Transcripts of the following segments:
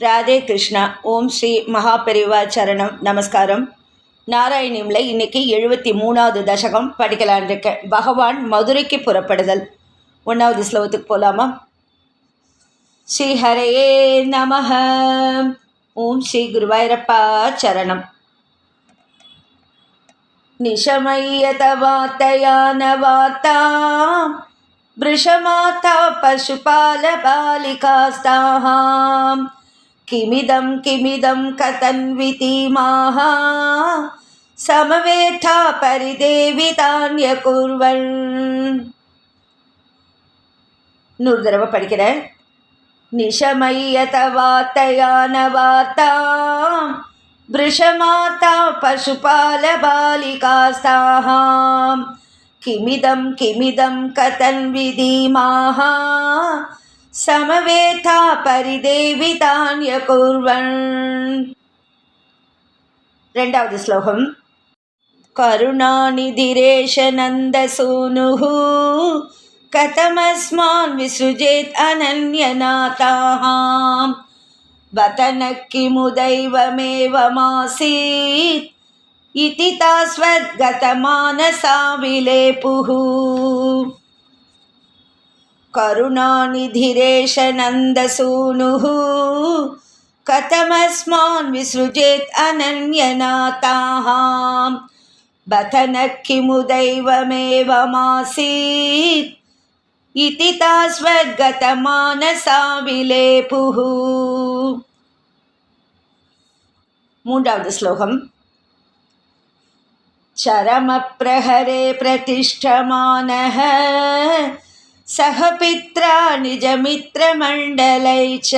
ராதே கிருஷ்ணா ஓம் ஸ்ரீ மகாபெரிவா சரணம் நமஸ்காரம். நாராயணியமில் இன்னைக்கு எழுபத்தி மூணாவது தசகம் படிக்கலான் இருக்கேன் பகவான் மதுரைக்கு புறப்படுதல். ஒன்றாவது ஸ்லோகத்துக்கு போகலாமா ஸ்ரீஹரையே நம ஓம் ஸ்ரீ குருவாயிரப்பா சரணம். நிஷமயத வார்த்தையான வார்த்தா பிருஷமாதா பசுபால பாலிகாஸ்தாம் किमिदं किमिदं कथन्वितीमाः समवेथा परिदेवितान्यकुर्वन् நூறு தடவை படிக்கிறேன் நிஷமய்யத வார்த்தையான வார்த்தாம் वृषमाता पशुपालबालिकास्ताः किमिदं किमिदं कथन्विधीमाः समवेता परिदेवितान्यकुर्वन् ரெண்டாவது ஸ்லோகம் करुणानिधिरेशनन्दसूनुः कथमस्मान् विसृजेत् अनन्यनाथाः वतनः किमुदैवमेवमासीत् इति तास्वद्गतमानसा विलेपुः करुणानिधिरेशनन्दसूनुः। कथमस्मान् विसृजेत् अनन्यनाताः बथ न किमुदैवमेवमासीत् इति तास्वद्गतमानसा विलेपुः। मूडावद् श्लोकम् चरमप्रहरे प्रतिष्ठमानः। सह पित्रा निजमित्रमण्डलै च।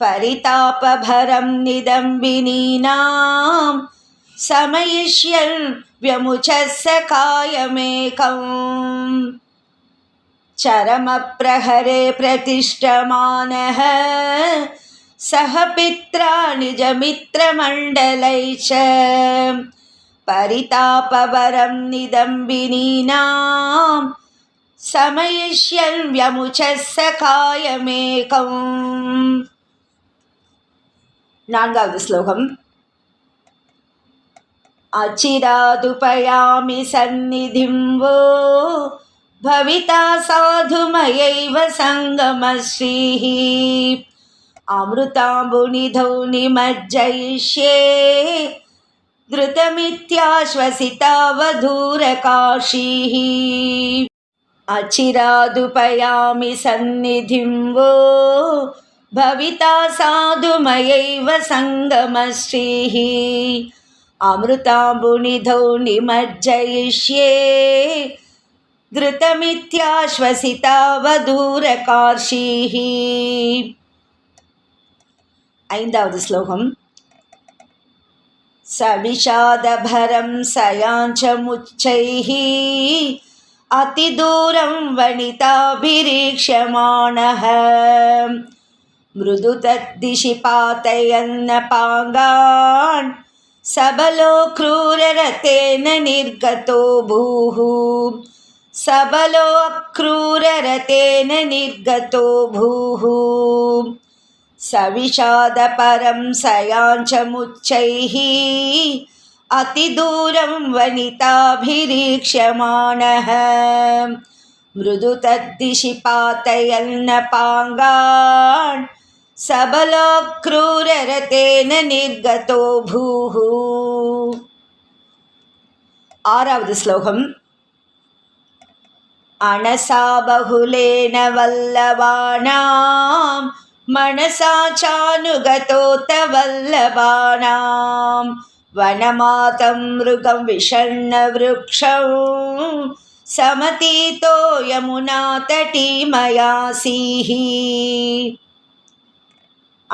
परितापभरं निदम्बिनीनां समयिष्यन् व्यमुचः स कायमेकम्। चरमप्रहरे प्रतिष्ठमानः सह पित्रा निजमित्रमण्डलै च। परितापवरं निदम्बिनीनां समयिष्यन् व्यमुचः स कायमेकम् நான்காவது ஸ்லோகம் अचिरादुपयामि सन्निधिं वो भविता साधुमयैव सङ्गमश्रीः अमृताम्बुनिधौ निमज्जयिष्ये धृतमित्याश्वसितावधूरकाशीः अचिरादुपयामि सन्निधिं वो भविता साधुमयैव सङ्गमश्रीः अमृताम्बुनिधौ निमज्जयिष्ये घृतमित्याश्वसितावधूरकार्षीः ऐन्दावद् श्लोकम्। सविषादभरं सयाञ्चमुच्चैः अतिदूरं वनिताभिरीक्ष्यमाणः मृदु तद्दिशि पातयन्नपाङ्गान् सबलो क्रूररतेन निर्गतो भूः। सबलो क्रूररतेन निर्गतो भूः। सविषादपरं सयाञ्चमुच्चैः अतिदूरं वनिताभिरीक्ष्यमाणः। मृदु तद्दिशि पातयन्नपाङ्गान् सबलाक्रूरतेन निर्गतो भूः। आरावद् श्लोकम् अनसा बहुलेन वल्लवानां मनसा चानुगतोत त वल्लवानाम् वनमातं मृगं विषण्णवृक्षौ समतीतो यमुनातटीमयासीः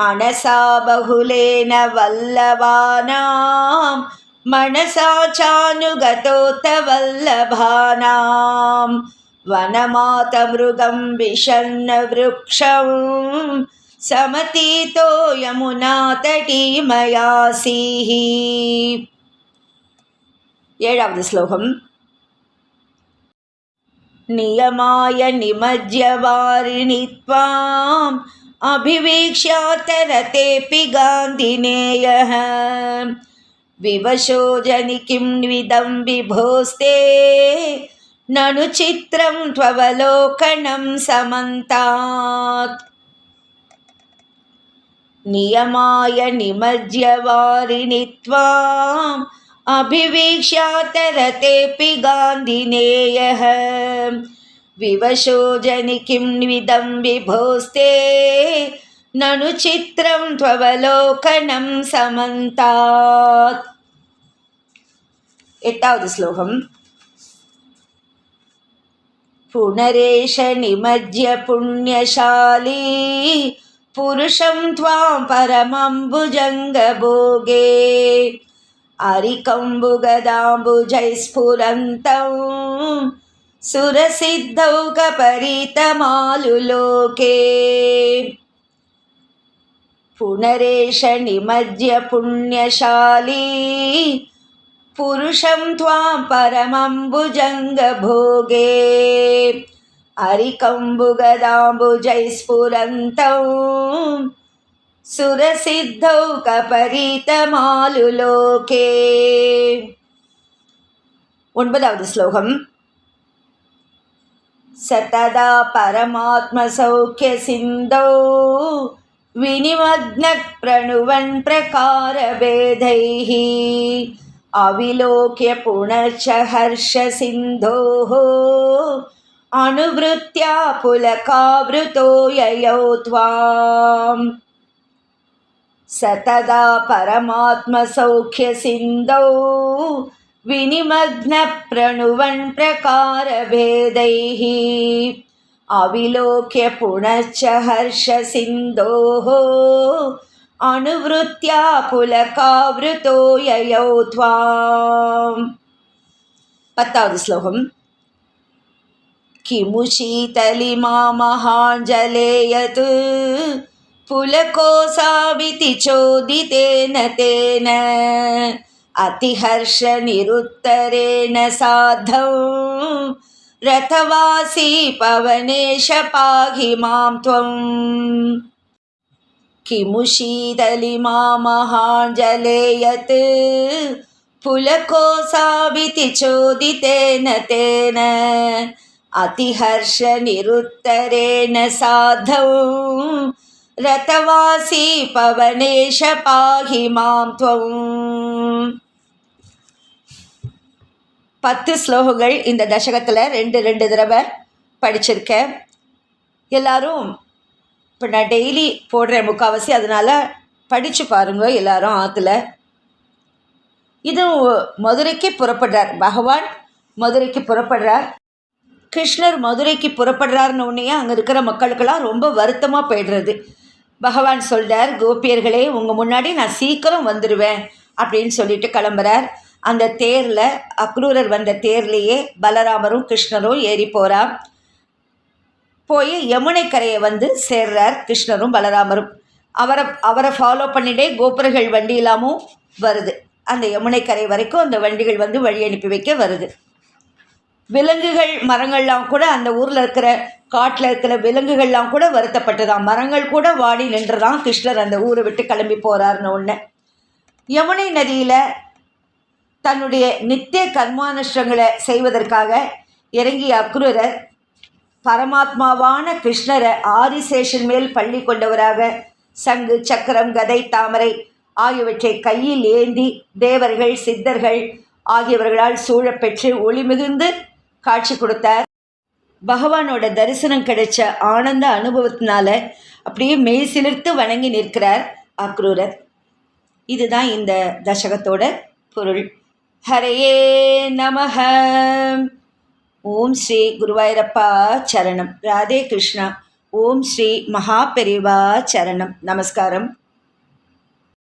अनसा बहुलेन वल्लभानां मनसा चानुगतोत वल्लभानां। वनमातमृगं विषण्णवृक्षौ సమతీతో యమునా తటి మయాసీహి. ఏడవది శ్లోకం. నియమాయ నిమజ్య వారిని త్వాం అభివేక్ష్యాతరతేపి గాంధినేయ. వివశో జని కిం విదం విభోస్తే నను చిత్రం త్వవలోకణం సమంతాత్. नियमाय निमज्यवारिणि त्वाम् अभिवीक्ष्यातरतेऽपि गान्धिनेयः विवशो जनि किं विदं विभोस्ते ननु चित्रं त्ववलोकनं समन्तात्। एटावद् श्लोकम्। पुनरेष निमज्य पुण्यशाली పురుషం త్వాం పరమంబుజంగభోగే. అరికంబుగదాంబుజై స్ఫురంతం సురసిద్ధౌ కపరీతమాలులోకే పునరేష నిమజ్య పుణ్యశాలీ పురుషం త్వాం పరమంబుజంగభోగే. परमम्बुजङ्गभोगे अरिकम्बुगदाम्बुजैस्फुरन्तौ सुरसिद्धौ कपरीतमालुलोके ஒன்பதாவது ஸ்லோகம் सतदा परमात्मसौख्यसिन्धौ विनिमग्नप्रणुवन् प्रकारभेदैः अविलोक्य पुनश्च हर्षसिन्धोः अनुवृत्त्या पुलकावृतो ययौ त्वाम् सतदा परमात्मसौख्यसिन्धौ विनिमग्नप्रणुवन् प्रकारभेदैः अविलोक्य पुनश्च हर्षसिन्धोः अनुवृत्त्या पुलकावृतो ययौ त्वाम् पत्तावद् श्लोकम् किमु शीतलिमा महाञ्जलेयत् पुलकोऽसाविति चोदितेन तेन अतिहर्षनिरुत्तरेण साधौ रथवासी पवनेश पाहि मां त्वम् किमु शीतलिमा महाञ्जले यत् पुलकोऽसाविति चोदितेन तेन अतिहर्षनिरुत्तरेण साधौ ரதவாசி பவனேஷ பாகி மாம் துவம் பத்து ஸ்லோகங்கள் இந்த தசகத்தில் ரெண்டு ரெண்டு தடவை படிச்சிருக்கேன் எல்லாரும் இப்போ நான் டெய்லி போடுறேன் முக்கால்வாசி அதனால் படித்து பாருங்க எல்லாரும் ஆற்றுல இதுவும் மதுரைக்கு புறப்படுறார் பகவான் மதுரைக்கு புறப்படுறார் கிருஷ்ணர் மதுரைக்கு புறப்படுறாருன்னு உடனே அங்கே இருக்கிற மக்களுக்கெல்லாம் ரொம்ப வருத்தமாக போயிடுறது. பகவான் சொல்கிறார் கோபியர்களே உங்கள் முன்னாடி நான் சீக்கிரம் வந்துடுவேன் அப்படின்னு சொல்லிட்டு கிளம்புறார். அந்த தேரில் அக்ரூரர் வந்த தேர்லேயே பலராமரும் கிருஷ்ணரும் ஏறி போகிறார் போய் யமுனை கரையை வந்து சேர்றார் கிருஷ்ணரும் பலராமரும். அவரை அவரை ஃபாலோ பண்ணிட்டே கோபுரங்கள் வண்டி இல்லாமல் வருது. அந்த யமுனை கரை வரைக்கும் அந்த வண்டிகள் வந்து வழி அனுப்பி வைக்க வருது. விலங்குகள் மரங்கள்லாம் கூட அந்த ஊரில் இருக்கிற காட்டில் இருக்கிற விலங்குகள்லாம் கூட வருத்தப்பட்டதாம் மரங்கள் கூட வாடி நின்றுதான் கிருஷ்ணர் அந்த ஊரை விட்டு கிளம்பி போகிறாருன்னு ஒன்று யமுனை நதியில் தன்னுடைய நித்திய கர்மானுஷ்டங்களை செய்வதற்காக இறங்கிய அக்ரூரர் பரமாத்மாவான கிருஷ்ணரை ஆதிசேஷன் மேல் பள்ளி கொண்டவராக சங்கு சக்கரம் கதை தாமரை ஆகியவற்றை கையில் ஏந்தி தேவர்கள் சித்தர்கள் ஆகியவர்களால் சூழப்பெற்று ஒளி மிகுந்து காட்சி கொடுத்தார். பகவானோட தரிசனம் கிடைச்ச ஆனந்த அனுபவத்தினால அப்படியே மெய் சிலிர்த்து வணங்கி நிற்கிறார் அக்ரூரர் இதுதான் இந்த தசகத்தோட பொருள். ஹரையே நமக ஓம் ஸ்ரீ குருவாயிரப்பா சரணம். ராதே கிருஷ்ணா. ஓம் ஸ்ரீ மகாபெரிவா சரணம். நமஸ்காரம்.